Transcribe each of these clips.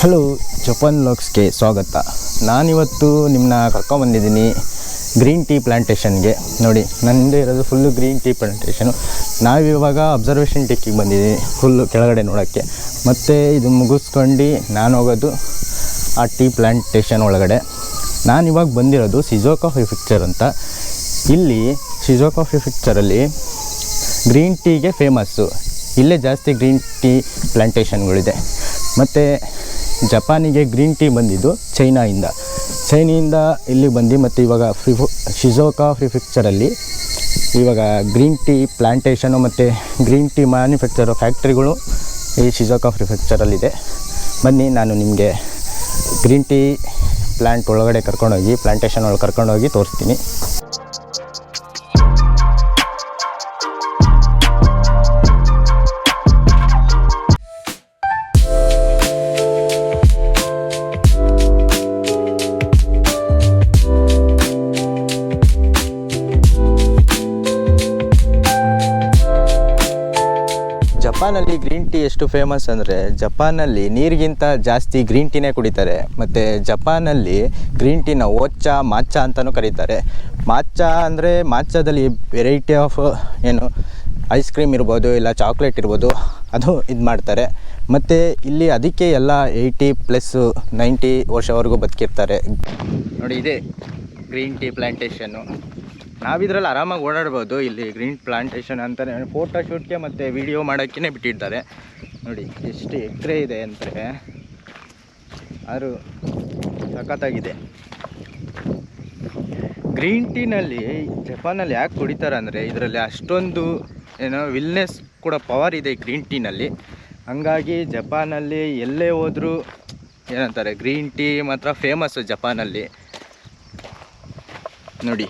Hello, Japan ಲಾಕ್ಸ್ಗೆ ಸ್ವಾಗತ. ನಾನಿವತ್ತು ನಿಮ್ಮನ್ನ ಕರ್ಕೊಂಬಂದಿದ್ದೀನಿ ಗ್ರೀನ್ ಟೀ ಪ್ಲಾಂಟೇಷನ್ಗೆ. ನೋಡಿ ನನ್ನ ಹಿಂದೆ ಇರೋದು ಫುಲ್ಲು ಗ್ರೀನ್ ಟೀ ಪ್ಲಾಂಟೇಷನು. ನಾವಿವಾಗ ಅಬ್ಸರ್ವೇಷನ್ ಟೆಕ್ಕಿಗೆ ಬಂದಿದ್ದೀನಿ ಫುಲ್ಲು ಕೆಳಗಡೆ ನೋಡೋಕ್ಕೆ. ಮತ್ತು ಇದು ಮುಗಿಸ್ಕೊಂಡು ನಾನು ಹೋಗೋದು ಆ ಟೀ ಪ್ಲಾಂಟೇಷನ್ ಒಳಗಡೆ. ನಾನಿವಾಗ ಬಂದಿರೋದು ಸಿಜೋಕಾ ಪಿಕ್ಚರ್ ಅಂತ. ಇಲ್ಲಿ ಶಿಜೋಕಾ ಪಿಕ್ಚರಲ್ಲಿ ಗ್ರೀನ್ ಟೀಗೆ ಫೇಮಸ್ಸು ಇಲ್ಲೇ ಜಾಸ್ತಿ ಗ್ರೀನ್ ಟೀ ಪ್ಲಾಂಟೇಷನ್ಗಳಿದೆ. ಮತ್ತು ಜಪಾನಿಗೆ ಗ್ರೀನ್ ಟೀ ಬಂದಿದ್ದು ಚೈನಾಯಿಂದ. ಚೈನಿಯಿಂದ ಇಲ್ಲಿ ಬಂದು ಮತ್ತು ಇವಾಗ ಫ್ರಿಫು ಶಿಜೋಕಾ ಪ್ರಿಫಿಕ್ಚರಲ್ಲಿ ಇವಾಗ ಗ್ರೀನ್ ಟೀ ಪ್ಲಾಂಟೇಷನು ಮತ್ತು ಗ್ರೀನ್ ಟೀ ಮ್ಯಾನುಫ್ಯಾಕ್ಚರ್ ಫ್ಯಾಕ್ಟ್ರಿಗಳು ಈ ಶಿಜೋಕಾ ಪ್ರಿಫೆಕ್ಚರಲ್ಲಿದೆ. ಬನ್ನಿ ನಾನು ನಿಮಗೆ ಗ್ರೀನ್ ಟೀ ಪ್ಲ್ಯಾಂಟ್ ಒಳಗಡೆ ಕರ್ಕೊಂಡೋಗಿ, ಪ್ಲಾಂಟೇಷನ್ ಒಳಗೆ ಕರ್ಕೊಂಡೋಗಿ ತೋರಿಸ್ತೀನಿ. ಜಪಾನಲ್ಲಿ ಗ್ರೀನ್ ಟೀ ಎಷ್ಟು ಫೇಮಸ್ ಅಂದರೆ ಜಪಾನಲ್ಲಿ ನೀರಿಗಿಂತ ಜಾಸ್ತಿ ಗ್ರೀನ್ ಟೀನೇ ಕುಡಿತಾರೆ. ಮತ್ತು ಜಪಾನಲ್ಲಿ ಗ್ರೀನ್ ಟೀನ ಓಚ್ಚ ಮಾಚ ಅಂತಲೂ ಕರೀತಾರೆ. ಮಾಚ್ಚ ಅಂದರೆ ಮಾಚದಲ್ಲಿ ವೆರೈಟಿ ಆಫ್ ಏನು ಐಸ್ ಕ್ರೀಮ್ ಇರ್ಬೋದು, ಇಲ್ಲ ಚಾಕ್ಲೇಟ್ ಇರ್ಬೋದು, ಅದು ಇದು ಮಾಡ್ತಾರೆ. ಮತ್ತು ಇಲ್ಲಿ ಅದಕ್ಕೆ ಎಲ್ಲ ಏಯ್ಟಿ ಪ್ಲಸ್ಸು ನೈಂಟಿ ವರ್ಷವರೆಗೂ ಬದುಕಿರ್ತಾರೆ. ನೋಡಿ ಇದೆ ಗ್ರೀನ್ ಟೀ ಪ್ಲಾಂಟೇಷನ್ನು ನಾವಿದ್ರಲ್ಲಿ ಆರಾಮಾಗಿ ಓಡಾಡ್ಬೋದು. ಇಲ್ಲಿ ಗ್ರೀನ್ ಪ್ಲಾಂಟೇಷನ್ ಅಂತಾನೆ ಫೋಟೋ ಶೂಟ್ಗೆ ಮತ್ತು ವಿಡಿಯೋ ಮಾಡೋಕ್ಕೇ ಬಿಟ್ಟಿರ್ತಾರೆ ನೋಡಿ, ಎಷ್ಟು ಎಕರೆ ಇದೆ ಅಂದರೆ ಆದರೂ ಸಖತ್ತಾಗಿದೆ. ಗ್ರೀನ್ ಟೀನಲ್ಲಿ ಜಪಾನಲ್ಲಿ ಯಾಕೆ ಕುಡಿತಾರೆ ಅಂದರೆ ಇದರಲ್ಲಿ ಅಷ್ಟೊಂದು ಏನೋ ವಿಲ್ನೆಸ್ ಕೂಡ ಪವರ್ ಇದೆ ಗ್ರೀನ್ ಟೀನಲ್ಲಿ ಹಂಗಾಗಿ ಜಪಾನಲ್ಲಿ ಎಲ್ಲೇ ಹೋದರೂ ಏನಂತಾರೆ ಗ್ರೀನ್ ಟೀ ಮಾತ್ರ ಫೇಮಸ್ಸು ಜಪಾನಲ್ಲಿ. ನೋಡಿ.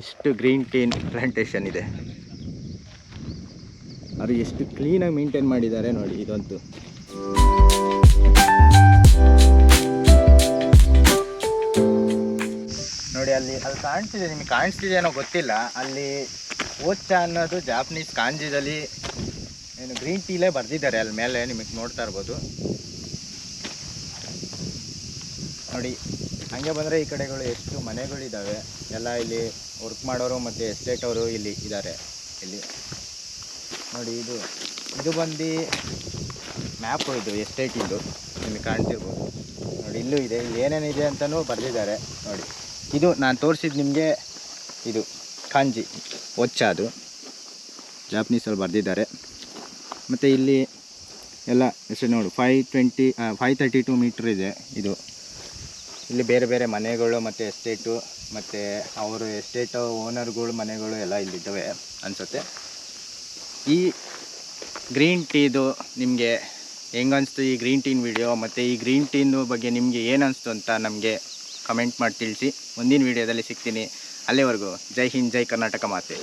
ಇಷ್ಟು ಗ್ರೀನ್ ಟೀನ್ ಪ್ಲಾಂಟೇಶನ್ ಇದೆ. ಅದು ಎಷ್ಟು ಕ್ಲೀನಾಗಿ ಮೇಂಟೈನ್ ಮಾಡಿದ್ದಾರೆ ನೋಡಿ ಇದಂತೂ. ನೋಡಿ ಅಲ್ಲಿ ಅಲ್ಲಿ ಕಾಣಿಸ್ತಿದೆ, ನಿಮಗೆ ಕಾಣಿಸ್ತಿದೆ ಏನೋ ಗೊತ್ತಿಲ್ಲ. ಅಲ್ಲಿ ಓಚ್ಚ ಅನ್ನೋದು ಜಾಪನೀಸ್ ಕಾಂಜಿದಲ್ಲಿ ಏನು ಗ್ರೀನ್ ಟೀಲೇ ಬರೆದಿದ್ದಾರೆ ಅಲ್ಲಿ ಮೇಲೆ, ನಿಮಗೆ ನೋಡ್ತಾ ಇರ್ಬೋದು. ನೋಡಿ ಹಂಗೆ ಬಂದರೆ ಈ ಕಡೆಗಳು ಎಷ್ಟು ಮನೆಗಳಿದ್ದಾವೆ ಎಲ್ಲ ಇಲ್ಲಿ ವರ್ಕ್ ಮಾಡೋರು ಮತ್ತು ಎಸ್ಟೇಟ್ ಅವರು ಇಲ್ಲಿ ಇದ್ದಾರೆ ಇಲ್ಲಿ ನೋಡಿ ಇದು ಇದು ಬಂದು ಮ್ಯಾಪು ಇದು ಎಸ್ಟೇಟ್ ಇದು. ನಿಮಗೆ ಕಾಣ್ತಿರ್ಬೋದು. ನೋಡಿ ಇಲ್ಲೂ ಇದೆ. ಇಲ್ಲಿ ಏನೇನಿದೆ ಅಂತಲೂ ಬರೆದಿದ್ದಾರೆ. ನೋಡಿ, ಇದು ನಾನು ತೋರಿಸಿದ್ದು ನಿಮಗೆ ಇದು ಕಾಂಜಿ, ಒಚ್ಚ ಅದು. ಜಾಪನೀಸಲ್ಲಿ ಬರೆದಿದ್ದಾರೆ. ಮತ್ತು ಇಲ್ಲಿ ಎಲ್ಲ, ಎಷ್ಟು ನೋಡು five twenty five thirty two meter ಇದೆ ಇದು. ಇಲ್ಲಿ ಬೇರೆ ಬೇರೆ ಮನೆಗಳು ಮತ್ತು ಎಸ್ಟೇಟು ಮತ್ತು ಅವರ ಎಸ್ಟೇಟ್ ಓನರ್ಗಳು ಮನೆಗಳು ಎಲ್ಲ ಇಲ್ಲಿದ್ದಾವೆ ಅನಿಸುತ್ತೆ. ಈ ಗ್ರೀನ್ ಟೀದು ನಿಮಗೆ ಹೆಂಗನ್ಸ್ತು ಈ ಗ್ರೀನ್ ಟೀನ್ ವಿಡಿಯೋ? ಮತ್ತು ಈ ಗ್ರೀನ್ ಟೀನು ಬಗ್ಗೆ ನಿಮಗೆ ಏನು ಅನಿಸ್ತು ಅಂತ ನಮಗೆ ಕಮೆಂಟ್ ಮಾಡಿ ತಿಳಿಸಿ. ಮುಂದಿನ ವಿಡಿಯೋದಲ್ಲಿ ಸಿಗ್ತೀನಿ. ಅಲ್ಲಿವರೆಗೂ ಜೈ ಹಿಂದ್, ಜೈ ಕರ್ನಾಟಕ ಮಾತೆ.